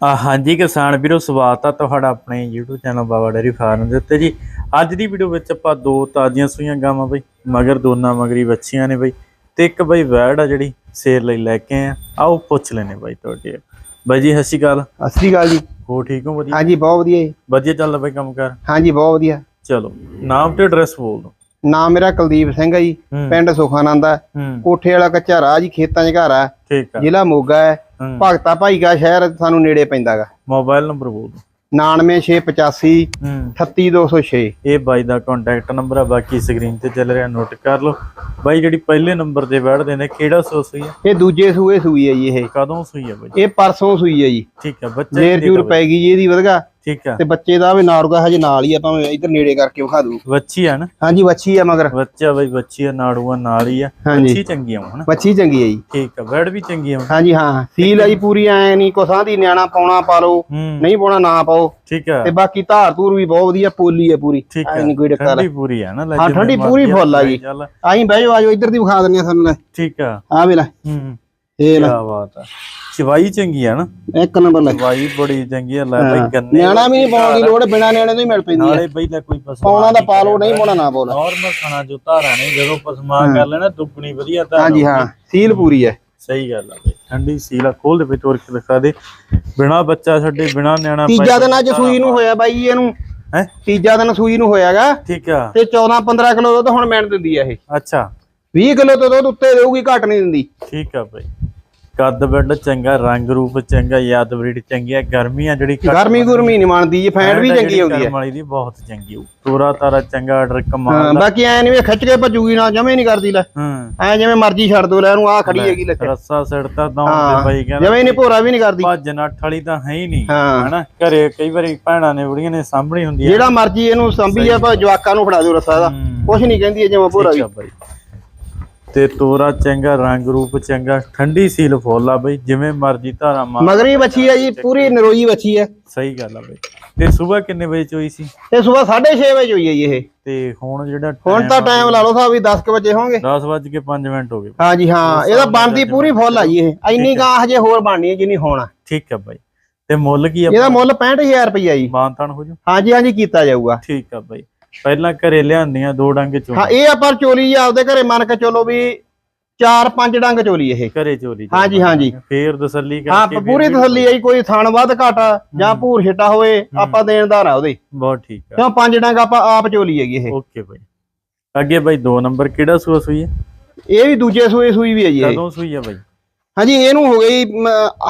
ਹਾਂਜੀ ਕਿਸਾਨ ਵੀਰੋ ਸਵਾਗਤ ਆ ਤੁਹਾਡਾ ਆਪਣੇ YouTube channel Baba dairy farm ਦੇ ਉੱਤੇ ਜੀ। ਅੱਜ ਦੀ ਵੀਡੀਓ ਵਿੱਚ ਆਪਾਂ ਦੋ ਤਾਜ਼ੀਆਂ ਸੂਈਆਂ ਗਾਵਾਂ ਬਈ ਮਗਰ ਦੋਨਾਂ ਮਗਰੀ ਬੱਚੀਆਂ ਨੇ ਬਈ ਤੇ ਇੱਕ ਬਈ ਵੈੜ ਆ ਜਿਹੜੀ ਸੇਰ ਲਈ ਲੈ ਕੇ ਆਏ ਆ। ਆਓ ਪੁੱਛ ਲੈਨੇ ਬਾਈ ਤੁਹਾਡੇ ਬਾਈ ਜੀ ਸਤਿ ਸ਼੍ਰੀ ਅਕਾਲ। ਸਤਿ ਸ੍ਰੀ ਅਕਾਲ ਜੀ। ਹੋ ਠੀਕ ਹੋ ਵਧੀਆ? ਹਾਂਜੀ ਬਹੁਤ ਵਧੀਆ ਜੀ। ਵਧੀਆ ਚੱਲਦਾ ਬਈ ਕੰਮ ਕਰ? ਹਾਂਜੀ ਬਹੁਤ ਵਧੀਆ। ਚਲੋ ਨਾਮ ਤੇ ਐਡਰੈਸ ਬੋਲ ਦੋ ਨਾਮ ਮੇਰਾ ਕੁਲਦੀਪ ਸਿੰਘ ਹੈ ਜੀ ਪਿੰਡ ਸੁਖਾਨੰਦ ਹੈ। ਕੋਠੇ ਵਾਲਾ ਕੱਚਾ ਰਾਹ ਜੀ ਖੇਤਾਂ 'ਚ ਘਰ ਆ। ਜ਼ਿਲ੍ਹਾ ਮੋਗਾ ਹੈ। ਭਗਤਾ ਭਾਈ ਕਾ ਸ਼ਹਿਰ ਸਾਨੂੰ ਨੇੜੇ ਪੈਂਦਾਗਾ ਮੋਬਾਈਲ ਨੰਬਰ ਬੋਲ ਦੋ 99685 ਹੂੰ। 38206 ਇਹ ਬਾਈ ਦਾ ਕੰਟੈਕਟ ਨੰਬਰ ਆ ਬਾਕੀ ਸਕਰੀਨ ਤੇ ਚੱਲ ਰਿਹਾ ਨੋਟ ਕਰ ਲਓ। ਬਾਈ ਜਿਹੜੀ ਪਹਿਲੇ ਨੰਬਰ ਤੇ ਬੈਠਦੇ ਨੇ ਕਿਹੜਾ ਸੋ ਸੂਈ ਆ? ਇਹ ਦੂਜੇ ਸੂਏ ਸੂਈ ਹੈ ਜੀ ਇਹ। ਕਦੋਂ ਸੂਈ ਆ ਬਾਈ? ਇਹ ਪਰਸੋਂ ਸੂਈ ਹੈ ਜੀ। ਠੀਕ ਆ ਬੱਚਾ ਜੇਰ ਜੂਰ ਪੈ ਗਈ ਜੀ ਇਹਦੀ ਵਧਗਾ? ਠੀਕ ਆ। ਤੇ ਬੱਚੇ ਦਾ ਵੀ ਨਾੜੂਗਾ ਹਜੇ ਨਾਲ ਹੀ ਆ ਭਾਵੇਂ ਇੱਧਰ ਨੇੜੇ ਕਰਕੇ ਵਿਖਾ ਦੂ ਬੱਚੀ ਆ ਨਾ? ਹਾਂਜੀ ਵੱਛੀ ਆ ਮਗਰ। ਬੱਚਾ ਬਾਈ ਬੱਚੀ ਆ ਨਾੜੂਆ ਨਾਲ ਹੀ ਆ। ਬੱਚੀ ਚੰਗੀ ਆ ਹਨਾ ਵੱਛੀ ਚੰਗੀ ਹੈ ਜੀ। ਠੀਕ ਆ ਬੈਡ ਵੀ ਚੰਗੀ ਆ ਹਾਂਜੀ ਹਾਂ। ਸੀਲ ਆ ਜੀ ਪੂਰੀ ਐ ਨਹੀਂ ਕੋਸਾਂ ਦੀ ਨਿਆਣਾ ਪਾਉਣਾ ਪਾ ਲਓ। ਨਹੀਂ ਪਾਉਣਾ ਨਾ ਪਾਓ। ਠੀਕ ਆ। ਤੇ ਬਾਕੀ ਧਾਰ ਧੂਰ ਵੀ ਬਹੁਤ ਵਧੀਆ ਪੋਲੀ ਹੈ ਪੂਰੀ। ਐ ਆ। ਨਹੀਂ ਕੋਈ ਡੱਕਾ ਠੰਡੀ ਪੂਰੀ ਆ ਨਾ ਹਾਂ, ਠੰਡੀ ਪੂਰੀ ਆ, ਫੁੱਲ ਆ। ਚੱਲ। ਆਈ ਬਹਿ ਜਾਓ ਆਜੋ ਇੱਧਰ ਦੀ ਵਿਖਾ ਦਿੰਦੇ ਆ ਤੁਹਾਨੂੰ ਠੀਕ ਆ। ਆ ਵੇ ਲੈ। ਹੂੰ। ਇਹ ਕੀ ਲੈ ਬਾਤ ਆ। ਚਵਾਈ ਚੰਗੀ ਆ ਨਾ। ਇੱਕ ਨੰਬਰ ਲੈ। ਚਵਾਈ ਬੜੀ ਚੰਗੀ ਆ ਲੈ ਬਾਈ ਗੰਨੇ ਨਿਆਣਾ ਵੀ ਨਹੀਂ ਪਾਉਣ ਦੀ ਲੋੜ ਬਿਨਾ ਨਿਆਣੇ ਤੋਂ ਹੀ ਮਿਲ ਪੈਂਦੀ ਹੈ ਨਾਲੇ ਬਈ ਲੈ ਕੋਈ ਪਸਮਾ ਪਾਉਣਾ ਦਾ ਪਾ ਲਓ ਨਹੀਂ ਪਾਉਣਾ ਨਾ ਪਾਉਣਾ। ਨਾਰਮਲ ਖਾਣਾ ਜੋ ਧਾਰਾ ਨੇ ਜਦੋਂ ਪਸਮਾ ਕਰ ਲੈਣਾ ਦੁੱਗਣੀ ਵਧੀਆ ਧਾਰਾ ਹਾਂਜੀ ਹਾਂ। ਸੀਲ ਪੂਰੀ ਹੈ ਸਹੀ ਗੱਲ ਆ ਬਈ। ਠੰਡੀ ਸੀਲਾ ਖੋਲ ਦੇ ਵਿੱਚ ਤੋੜ ਕੇ ਦਿਖਾ ਦੇ। ਬਿਨਾ ਬੱਚਾ ਛੱਡੇ ਬਿਨਾ ਨਿਆਣਾ ਤੀਜਾ ਦਿਨ ਅੱਜ ਸੂਈ ਨੂੰ ਹੋਇਆ ਬਾਈ ਇਹਨੂੰ। ਹੈ? ਤੀਜਾ ਦਿਨ ਸੂਈ ਨੂੰ ਹੋਇਆਗਾ। ਠੀਕ ਆ। ਤੇ 14 15 ਕਿਲੋ ਦੁੱਧ ਹੁਣ ਮਿਣ ਦਿੰਦੀ ਆ ਇਹ। ਅੱਛਾ। 20 ਕਿਲੋ ਤੋਂ ਦੁੱਧ ਉੱਤੇ ਦੇਊਗੀ ਘੱਟ ਨਹੀਂ ਦਿੰਦੀ। ਠੀਕ ਆ ਬਈ। ਕੱਦ ਬੈਡ ਚੰਗਾ ਰੰਗ ਰੂਪ ਚੰਗਾ ਯਾਦ ਬਰੀਡ ਚੰਗੀ ਆ ਗਰਮੀ ਆ ਜਿਹੜੀ ਗਰਮੀ ਗੁਰਮੀ ਨਹੀਂ ਮੰਨਦੀ ਜੀ ਫੈਂਟ ਵੀ ਚੰਗੀ ਆਉਂਦੀ ਹੈ। ਵਾਲੀ ਦੀ ਬਹੁਤ ਚੰਗੀ ਹੋਊ। ਤੋਰਾ ਤਾਰਾ ਚੰਗਾ ਆਰਡਰ ਹਾਂ ਕਮਾਲ ਦਾ। ਬਾਕੀ ਐ ਨਹੀਂ ਖਿੱਚ ਕੇ ਭੱਜੂਗੀ ਨਾ ਜਮੇ ਨਹੀਂ ਕਰਦੀ ਲੈ। ਹੂੰ। ਐ ਜਿਵੇਂ ਮਰਜ਼ੀ ਛੱਡ ਦੋ ਲੈ ਇਹਨੂੰ ਆ ਖੜੀ ਹੈਗੀ ਲੈ ਰੱਸਾ ਸਿੜਤਾ ਦੌਂ ਹਾਂ ਤੇ ਬਈ ਕਹਿੰਦਾ ਜਮੇ ਨਹੀਂ ਭੋਰਾ ਵੀ ਨਹੀਂ ਕਰਦੀ। ਭੱਜ ਨੱਠ ਵਾਲੀ ਤਾਂ ਹੈ ਹੀ ਨਹੀਂ ਹਾਂ। ਹਨਾ? ਘਰੇ ਕਈ ਵਾਰੀ ਭੈਣਾਂ ਨੇ ਬੁੜੀਆਂ ਨੇ ਸਾਂਭਣੀ ਹੁੰਦੀ ਆ ਜਿਹੜਾ ਮਰਜ਼ੀ ਇਹਨੂੰ ਸੰਭੀ ਆ ਜਵਾਕਾਂ ਨੂੰ ਫੜਾ ਦਿਓ ਰਸਾ ਦਾ। ਹੂੰ। ਕੁਛ ਨਹੀਂ ਕਹਿੰਦੀ ਜਿਵੇਂ ਭੋਰਾ ਵੀ। ਤੇ ਤੋਰਾ ਚੰਗਾ ਰੰਗ ਰੂਪ ਚੰਗਾ ਠੰਡੀ ਸੀਲ ਫੁੱਲ ਆ ਬਈ ਜਿਵੇਂ ਮਰਜ਼ੀ ਧਾਰਾ ਮਾਰ ਮਗਰੀ ਬੱਚੀ ਹੈ ਜੀ ਪੂਰੀ ਨਰੋਈ ਬੱਚੀ ਹੈ ਸਹੀ ਗੱਲ ਆ ਬਈ। ਤੇ ਸਵੇਰ ਕਿੰਨੇ ਵਜੇ ਚੋਈ ਸੀ? ਤੇ ਸਵੇਰ 6:30 ਵਜੇ ਹੋਈ ਹੈ ਜੀ ਇਹ। ਤੇ ਹੁਣ ਜਿਹੜਾ ਹੁਣ ਤਾਂ ਟਾਈਮ ਲਾ ਲਓ ਸਾਹਿਬ ਵੀ 10 ਕੁ ਵਜੇ ਹੋਣਗੇ। 10 ਵੱਜ ਕੇ 5 ਮਿੰਟ ਹੋ ਗਏ। ਹਾਂਜੀ ਹਾਂ ਇਹਦਾ ਬਣਦੀ ਪੂਰੀ ਫੁੱਲ ਆ ਜੀ ਇਹ। ਇੰਨੀ ਗਾਂ ਹਜੇ ਹੋਰ ਬਣਨੀ ਹੈ ਜਿੰਨੀ ਹੋਣਾ ਠੀਕ ਆ ਬਾਈ। ਤੇ ਮੁੱਲ ਕੀ ਆ ਇਹਦਾ ਮੁੱਲ 65000 ਰੁਪਈਆ ਜੀ। ਬਾਂਤਣ ਹੋ ਜੂ। ਹਾਂਜੀ ਹਾਂਜੀ ਕੀਤਾ ਜਾਊਗਾ। ਠੀਕ ਆ ਬਾਈ। ਪਹਿਲਾਂ ਘਰੇ ਲਿਆਂਦੀਆਂ ਦੋ ਡੰਗ ਚੋਂ ਹਾਂ ਇਹ ਆਪਾਂ ਚੋਲੀ ਆ ਆਪਦੇ ਘਰੇ ਮੰਨ ਕੇ ਚਲੋ ਵੀ ਚਾਰ ਪੰਜ ਡੰਗ ਚੋਲੀ ਇਹ। ਘਰੇ ਚੋਰੀ ਹਾਂਜੀ ਹਾਂਜੀ ਫੇਰ ਤਸੱਲੀ ਹਾਂ ਕਰਕੇ ਪੂਰੀ ਤਸੱਲੀ ਆਈ ਕੋਈ ਥਣ ਵੱਧ ਘਟ ਜਾਂ ਭੂਰ ਛਿੱਟਾ ਹੋਏ ਆਪਾਂ ਦੇਣਦਾਰ ਆ ਉਹਦੇ। ਬਹੁਤ ਠੀਕ ਆ। ਕਿਉਂ ਪੰਜ ਡੰਗ ਆਪਾਂ ਆਪ ਚੋਲੀ ਹੈਗੀ ਇਹ। ਓਕੇ ਬਾਈ। ਅੱਗੇ ਬਾਈ ਦੋ ਨੰਬਰ ਕਿਹੜਾ ਸੂਆ ਸੂਈ ਹੈ? ਇਹ ਵੀ ਦੂਜੇ ਸੂਏ ਸੂਈ ਵੀ ਹੈ ਜੀ ਕਦੋਂ ਸੂਈ ਆ ਬਾਈ? ਹਾਂਜੀ ਇਹਨੂੰ ਹੋ ਗਈ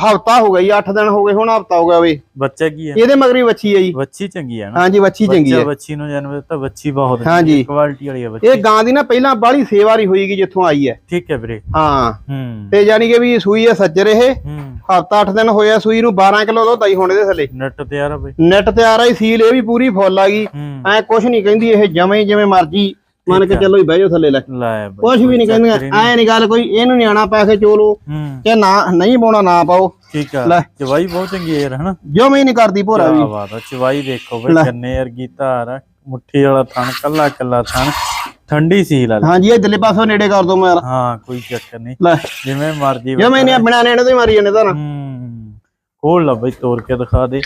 ਹਫਤਾ ਹੋ ਗਈ 8 ਦਿਨ ਹੋ ਗਏ ਹੁਣ ਹਫਤਾ ਹੋ ਗਿਆ ਵੇ। ਬੱਚਾ ਕੀ ਹੈ ਇਹਦੇ ਮਗਰੀ ਵੱਛੀ ਹੈ ਜੀ। ਬੱਚੀ ਚੰਗੀ ਹੈ ਨਾ। ਹਾਂਜੀ ਵੱਛੀ ਚੰਗੀ ਹੈ ਬੱਚੀ ਨੂੰ ਜਨਮ ਦਿੱਤਾ ਬੱਚੀ ਬਹੁਤ ਹਾਂਜੀ। ਕੁਆਲਿਟੀ ਵਾਲੀ ਹੈ ਬੱਚੀ ਇਹ ਗਾਂ ਦੀ ਨਾ ਪਹਿਲਾਂ ਬਾਹਲੀ ਸੇਵਾਰੀ ਹੋਈਗੀ ਜਿੱਥੋਂ ਆਈ ਹੈ। ਠੀਕ ਹੈ ਵੀਰੇ। ਹਾਂ। ਹੂੰ। ਤੇ ਯਾਨੀ ਕਿ ਵੀ ਸੂਈ ਹੈ ਸੱਜਰ ਇਹ। ਹੂੰ। ਹਫਤਾ 8 ਦਿਨ ਹੋਇਆ ਸੂਈ ਨੂੰ 12 ਕਿਲੋ ਦੁੱਧ ਆਈ ਹੁਣ ਇਹਦੇ ਥੱਲੇ। ਨੈਟ ਤਿਆਰ ਆ ਬਾਈ। ਨੈਟ ਤੇ ਆ ਰਹੀ ਸੀਲ ਇਹ ਵੀ ਪੂਰੀ ਫੁੱਲ ਆ ਗਈ। ਹੂੰ। ਐ ਕੁਛ ਨਹੀਂ ਕਹਿੰਦੀ ਇਹ ਜਵੇਂ ਜਿਵੇਂ ਮਰਜ਼ੀ ਮੰਨ ਕੇ ਚੱਲੋ ਹੀ ਬਹਿ ਜਾਓ ਥੱਲੇ ਲੈ ਬਾਈ ਕੁਛ ਵੀ ਨਹੀਂ ਕਹਿੰਦੀਆਂ ਐ ਨਹੀਂ ਗੱਲ ਕੋਈ ਇਹਨੂੰ ਨਿਆਣਾ ਪਾ ਕੇ ਚੋਲੋ ਹੂੰ। ਕਿ ਨਾ ਨਹੀਂ ਪਾਉਣਾ ਨਾ ਪਾਓ। ਠੀਕ ਆ। ਲੈ। ਚਵਾਈ ਬਹੁਤ ਚੰਗੀ ਹੈ ਯਾਰ ਹਨਾ? ਜਵੇਂ ਨਹੀਂ ਕਰਦੀ ਭੋਰਾ ਵੀ। ਕਿਆ ਬਾਤ ਆ ਚਵਾਈ ਦੇਖੋ ਬਈ ਲੈ। ਗੰਨੇ ਵਰਗੀ ਧਾਰ ਆ ਮੁੱਠੀ ਵਾਲਾ ਥਣ ਕੱਲਾ ਕੱਲਾ ਥਣ। ਠੰਡੀ ਸੀਲ ਆ। ਹਾਂਜੀ ਇਹ ਦਿੱਲੇ ਪਾਸੋਂ ਨੇੜੇ ਕਰ ਦੋ ਮੈਂ ਯਾਰ ਹਾਂ ਕੋਈ ਚੱਕਰ ਨਹੀਂ। ਲੈ। ਜਿਵੇਂ ਮਰਜ਼ੀ ਜਵੇਂ ਨਹੀਂ ਬਿਨਾ ਨੇੜੇ ਤੋਂ ਹੀ ਮਾਰੀ ਜਾਂਦੇ ਤਾਂ ਹੂੰ। ਖੋਲ ਲਾ ਬਈ ਤੋੜ ਕੇ ਦਿਖਾ ਦੇ।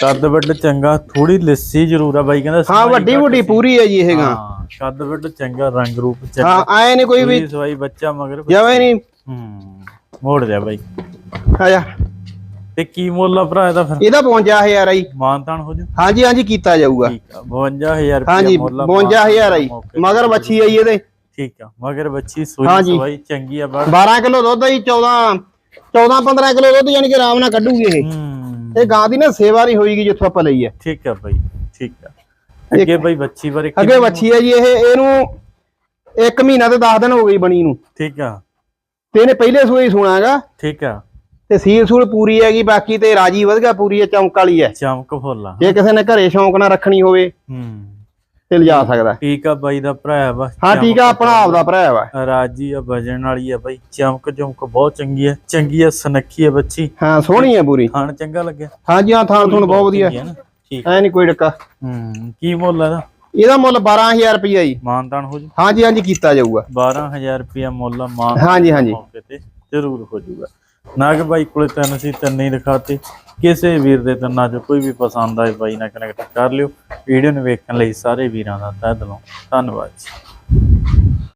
ਕੱਦ ਵੱਡ ਚੰਗਾ ਥੋੜੀ ਲੱਸੀ ਜ਼ਰੂਰ ਆ ਬਾਈ ਕਹਿੰਦਾ ਹਾਂ ਵੱਡੀ ਵੱਡੀ। ਪੂਰੀ ਹੈ ਜੀ ਇਹ ਗਾਂ। ਕੱਦ ਵੱਡ ਚੰਗਾ ਰੰਗ ਰੂਪ ਚੰਗਾ ਹਾਂ ਐ ਨਹੀਂ ਕੋਈ ਵੀ ਸਵਾਈ ਬੱਚਾ ਮਗਰ ਜਵੇਂ ਨਹੀਂ ਹੂੰ ਮੋੜ ਜਾ ਬਾਈ। ਆਇਆ ਤੇ ਕੀ ਮੁੱਲ ਆ ਭਰਾ ਇਹਦਾ ਫਿਰ? ਇਹਦਾ 55000 ਆਈ ਮਾਨਤਾਨ ਹੋ ਜੂ? ਹਾਂਜੀ ਹਾਂਜੀ ਕੀਤਾ ਜਾਊਗਾ। ਠੀਕ ਆ 52000 ਰੁਪਏ ਹਾਂਜੀ ਮੁੱਲ ਆ 55000 ਆਈ ਮਗਰ ਵੱਛੀ ਆਈ ਇਹਦੇ। ਠੀਕ ਆ ਮਗਰ ਬੱਚੀ ਸੂਈ ਹਾਂਜੀ। ਸਵਾਈ ਚੰਗੀ ਆ ਬੜ 12 ਕਿਲੋ ਦੁੱਧ ਆਈ 14 14 15 ਕਿਲੋ ਦੁੱਧ ਯਾਨੀ ਕਿ ਆਰਾਮ ਨਾਲ ਕੱਢੂਗੀ ਇਹ। ਇਹ ਗਾਂ ਦੀ ਨਾ ਸੇਵਾਰੀ ਹੋਈਗੀ ਜਿੱਥੋਂ ਆਪਾਂ ਲਈ ਹੈ ਠੀਕ ਆ ਬਾਈ ਠੀਕ ਆ। ਅੱਗੇ ਬਾਈ ਬੱਚੀ ਬਾਰੇ ਅੱਗੇ ਵੱਛੀ ਹੈ ਜੀ ਇਹ ਇਹਨੂੰ ਇੱਕ ਮਹੀਨਾ ਤੇ 10 ਦਿਨ ਹੋ ਗਈ ਬਣੀ ਨੂੰ। ਠੀਕ ਆ। ਤੇ ਇਹਨੇ ਪਹਿਲੇ ਸੂਏ ਹੀ ਸੁਣਾਗਾ ਠੀਕ ਆ। ਤੇ ਸੀਲ ਸੂਲ ਪੂਰੀ ਹੈਗੀ ਬਾਕੀ ਤੇ ਰਾਜੀ ਵਧਗਾ ਪੂਰੀ ਹੈ ਚੌਂਕ ਵਾਲੀ ਹੈ। ਚਮਕ ਫੁੱਲਾ ਜੇ ਕਿਸੇ ਨੇ ਘਰੇ ਸ਼ੌਂਕ ਨਾਲ ਰੱਖਣੀ ਹੋਵੇ ਹੂੰ। ਤੇ ਲਿਜਾ ਸਕਦਾ। ਠੀਕ ਆ ਬਾਈ ਦਾ ਭਰਾ ਆ ਵਾ। ਹਾਂ ਠੀਕ ਆ ਆਪਣਾ ਆਪ ਦਾ ਭਰਾ ਵਾ। ਰਾਜੀ ਆ ਵਜਣ ਵਾਲੀ ਆ ਬਾਈ। ਚਮਕ ਚਮਕ ਬਹੁਤ ਚੰਗੀ ਆ। ਚੰਗੀ ਆ ਸਨੱਖੀ ਆ ਬੱਚੀ ਹਾਂ ਸੋਹਣੀ ਹੈ ਪੂਰੀ। ਖਾਣ ਚੰਗਾ ਲੱਗਿਆ। ਹਾਂਜੀ ਹਾਂ ਥਾਣ ਥੁਣ ਬਹੁਤ ਵਧੀਆ। ਆ ਨਾ? ਠੀਕ। ਐ ਨਹੀਂ ਕੋਈ ਡੱਕਾ। ਹੂੰ ਕੀ ਮੁੱਲ ਇਹਦਾ? ਇਹਦਾ ਮੁੱਲ 12000 ਰੁਪਈਆ ਜੀ। ਮਾਨਤਾਨ ਹੋ ਜੂ? ਹਾਂਜੀ ਹਾਂਜੀ ਕੀਤਾ ਜਾਊਗਾ। 12000 ਰੁਪਿਆ ਮੁੱਲ ਮਾਨ ਹਾਂਜੀ ਹਾਂਜੀ। ਮੌਕੇ ਤੇ ਜ਼ਰੂਰ ਹੋ ਜੂਗਾ। ਨਾਗ ਬਾਈ ਕੋਲੇ ਤਿੰਨ ਸੀ ਤਿੰਨ ਹੀ ਦਿਖਾਤੇ। ਕਿਸੇ ਵੀਰ ਦੇ ਤਿੰਨਾਂ ਚੋਂ ਕੋਈ ਵੀ ਪਸੰਦ ਆਏ ਬਾਈ ਨਾਲ ਕਨੈਕਟ ਕਰ ਲਿਓ। ਵੀਡੀਓ ਨੂੰ ਵੇਖਣ ਲਈ ਸਾਰੇ ਵੀਰਾਂ ਦਾ ਤਹਿ ਦਿਲੋਂ ਧੰਨਵਾਦ ਜੀ।